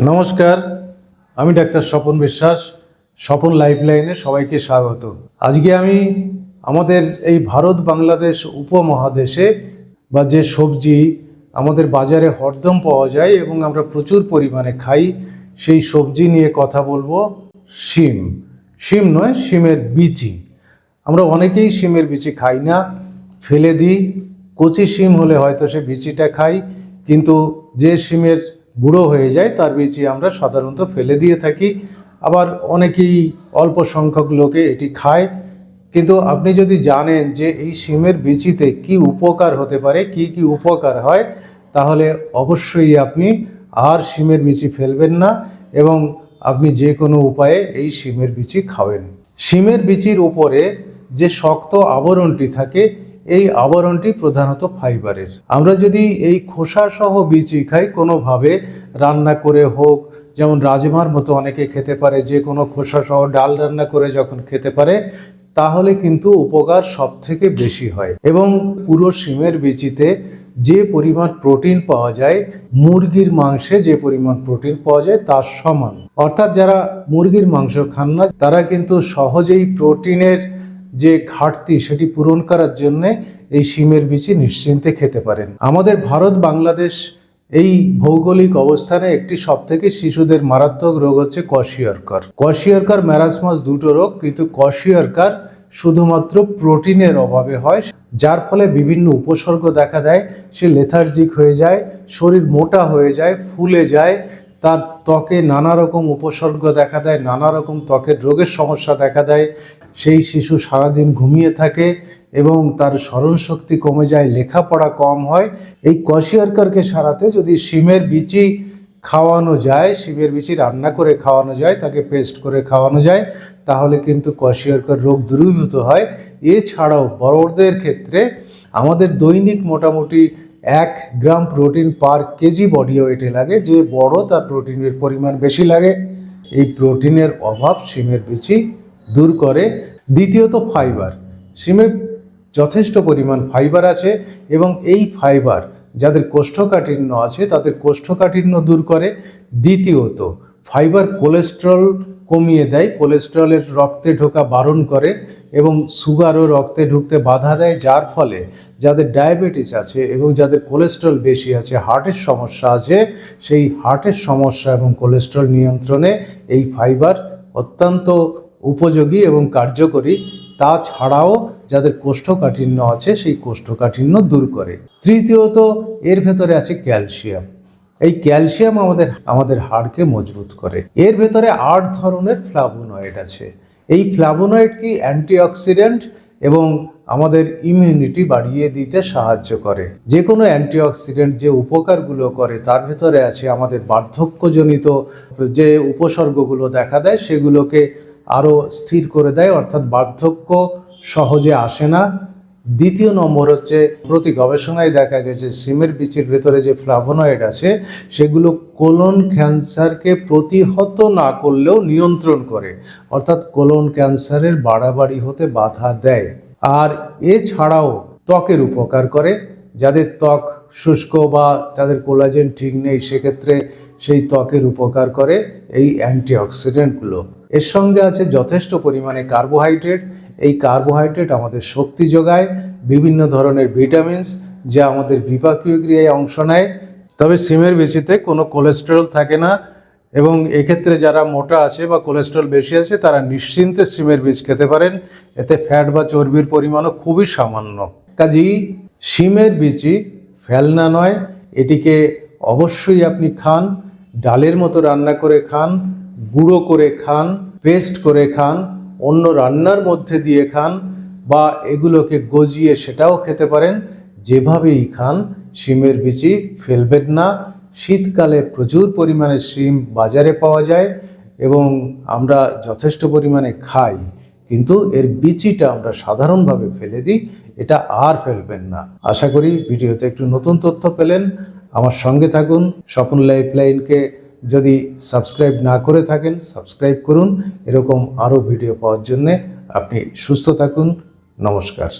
নমস্কার, আমি ডাক্তার স্বপন বিশ্বাস, স্বপন লাইফলাইনে সবাইকে স্বাগত। আজকে আমি আমাদের এই ভারত বাংলাদেশ উপমহাদেশে বা যে সবজি আমাদের বাজারে হরদম পাওয়া যায় এবং আমরা প্রচুর পরিমাণে খাই, সেই সবজি নিয়ে কথা বলব, শিম। শিম নয়, শিমের বিচি। আমরা অনেকেই শিমের বিচি খাই না, ফেলে দিই। কচি শিম হলে হয়তো সে বিচিটা খাই, কিন্তু যে শিমের বুড়ো হয়ে যায়, তার বিচি আমরা সাধারণত ফেলে দিয়ে থাকি। আবার অনেকেই অল্প সংখ্যক লোকে এটি খায়। কিন্তু আপনি যদি জানেন যে এই শিমের বিচিতে কি উপকার হতে পারে, কি কি উপকার হয়, তাহলে অবশ্যই আপনি আর শিমের বিচি ফেলবেন না এবং আপনি যে কোনো উপায়ে এই শিমের বিচি খাবেন। শিমের বিচির উপরে যে শক্ত আবরণটি থাকে এই আবরণটি প্রধানত ফাইবারের। আমরা যদি এই খোসা সহ বিচি খাই, কোনোভাবে রান্না করে হোক, যেমন রাজমার মতো অনেকে খেতে পারে, যে কোনো খোসা সহ ডাল রান্না করে যখন খেতে পারে, তাহলে কিন্তু উপকার সব থেকে বেশি হয়। এবং পুরো শিমের বিচিতে যে পরিমাণ প্রোটিন পাওয়া যায়, মুরগির মাংসে যে পরিমাণ প্রোটিন পাওয়া যায়, তার সমান। অর্থাৎ যারা মুরগির মাংস খান না, তারা কিন্তু সহজেই প্রোটিনের যে ঘাটতি সেটি পূরণ করার জন্যে এই শিমের বিচি নিশ্চিন্তে খেতে পারেন। আমাদের ভারত বাংলাদেশ এই ভৌগোলিক অবস্থানে একটি সবথেকে শিশুদের মারাত্মক রোগ হচ্ছে কশিয়রকার কশিয়রকার ম্যারাসমাস দুটো রোগ, কিন্তু কশিয়রকার শুধুমাত্র প্রোটিনের অভাবে হয়, যার ফলে বিভিন্ন উপসর্গ দেখা দেয়, সে লেথার্জিক হয়ে যায়, শরীর মোটা হয়ে যায়, ফুলে যায় তার ত্বকে নানা রকম উপসর্গ দেখা দেয়, নানা রকম ত্বকের রোগের সমস্যা দেখা দেয়। সেই শিশু সারাদিন ঘুমিয়ে থাকে এবং তার স্মরণশক্তি কমে যায়, লেখাপড়া কম হয়। এই কশিয়ারকারকে সারাতে যদি শিমের বিচি খাওয়ানো যায়, শিমের বিচি রান্না করে খাওয়ানো যায়, তাকে পেস্ট করে খাওয়ানো যায়, তাহলে কিন্তু কশিয়ারকার রোগ দূরীভূত হয়। এছাড়াও বড়দের ক্ষেত্রে আমাদের দৈনিক মোটামুটি এক gram protein per kg body ওয়েটে লাগে, যে বড় তার প্রোটিনের পরিমাণ বেশি লাগে। এই প্রোটিনের অভাব শিমের বিচি দূর করে। দ্বিতীয়ত ফাইবার। শিমে যথেষ্ট পরিমাণ ফাইবার আছে এবং এই ফাইবার যাদের কোষ্ঠকাঠিন্য আছে তাদের কোষ্ঠকাঠিন্য দূর করে। দ্বিতীয়ত ফাইবার কোলেস্ট্রল কমিয়ে দেয়, কোলেস্ট্রলের রক্তে ঢোকা বারণ করে এবং সুগারও রক্তে ঢুকতে বাধা দেয়, যার ফলে যাদের ডায়াবেটিস আছে এবং যাদের কোলেস্ট্রল বেশি আছে, হার্টের সমস্যা আছে, সেই হার্টের সমস্যা এবং কোলেস্ট্রল নিয়ন্ত্রণে এই ফাইবার অত্যন্ত উপযোগী এবং কার্যকরী। তাছাড়াও যাদের কোষ্ঠকাঠিন্য আছে, সেই কোষ্ঠকাঠিন্য দূর করে। তৃতীয়ত, এর ভেতরে আছে ক্যালসিয়াম। এই ক্যালসিয়াম আমাদের আমাদের হাড়কে মজবুত করে। এর ভেতরে আট ধরনের ফ্লাভোনয়েড আছে। এই ফ্লাভোনয়েড কি অ্যান্টিঅক্সিডেন্ট এবং আমাদের ইমিউনিটি বাড়িয়ে দিতে সাহায্য করে? যে কোনো অ্যান্টিঅক্সিডেন্ট যে উপকারগুলো করে, তার ভেতরে আছে আমাদের বার্ধক্যজনিত যে উপসর্গগুলো দেখা দেয়, সেগুলোকে আরও স্থির করে দেয়। অর্থাৎ বার্ধক্য সহজে আসে না। দ্বিতীয় নম্বর হচ্ছে প্রতি গবেষণায় দেখা গেছে সিমের বিচির ভেতরে যে ফ্লাভোনয়েড আছে, সেগুলো কোলন ক্যান্সারকে প্রতিহত না করলেও নিয়ন্ত্রণ করে, অর্থাৎ কোলন ক্যান্সারের বাড়াবাড়ি হতে বাধা দেয়। আর এছাড়াও ত্বকের উপকার করে যাদের ত্বক শুষ্ক বা তাদের কোলাজেন ঠিক নেই, সেক্ষেত্রে সেই ত্বকের উপকার করে এই অ্যান্টিঅক্সিডেন্টগুলো। এর সঙ্গে আছে যথেষ্ট পরিমাণে কার্বোহাইড্রেট। এই কার্বোহাইড্রেট আমাদের শক্তি যোগায়, বিভিন্ন ধরনের ভিটামিনস যা আমাদের বিপাকীয় ক্রিয়ায় অংশ নেয়। তবে সিমের বিচিতে কোনো কোলেস্টেরল থাকে না এবং এক্ষেত্রে যারা মোটা আছে বা কোলেস্ট্রল বেশি আছে, তারা নিশ্চিন্তে সিমের বীজ খেতে পারেন। এতে ফ্যাট বা চর্বির পরিমাণও খুবই সামান্য। কাজেই শিমের বিচি, ফেলনা নয়, এটিকে অবশ্যই আপনি খান, ডালের মতো রান্না করে খান, গুঁড়ো করে খান, পেস্ট করে খান, অন্য রান্নার মধ্যে দিয়ে খান বা এগুলোকে গজিয়ে সেটাও খেতে পারেন। যেভাবেই খান, শিমের বিচি ফেলবেন না। শীতকালে প্রচুর পরিমাণে শিম বাজারে পাওয়া যায় এবং আমরা যথেষ্ট পরিমাণে খাই। কিন্তু এর বিচিটা আমরা সাধারণভাবে ফেলে দিই, এটা আর ফেলবেন না। আশা করি ভিডিওতে একটু নতুন তথ্য পেলেন। আমার সঙ্গে থাকুন, স্বপন লাইফ লাইনকে যদি সাবস্ক্রাইব না করে থাকেন, সাবস্ক্রাইব করুন। এরকম আরও ভিডিও পাওয়ার জন্যে আপনি সুস্থ থাকুন। নমস্কার।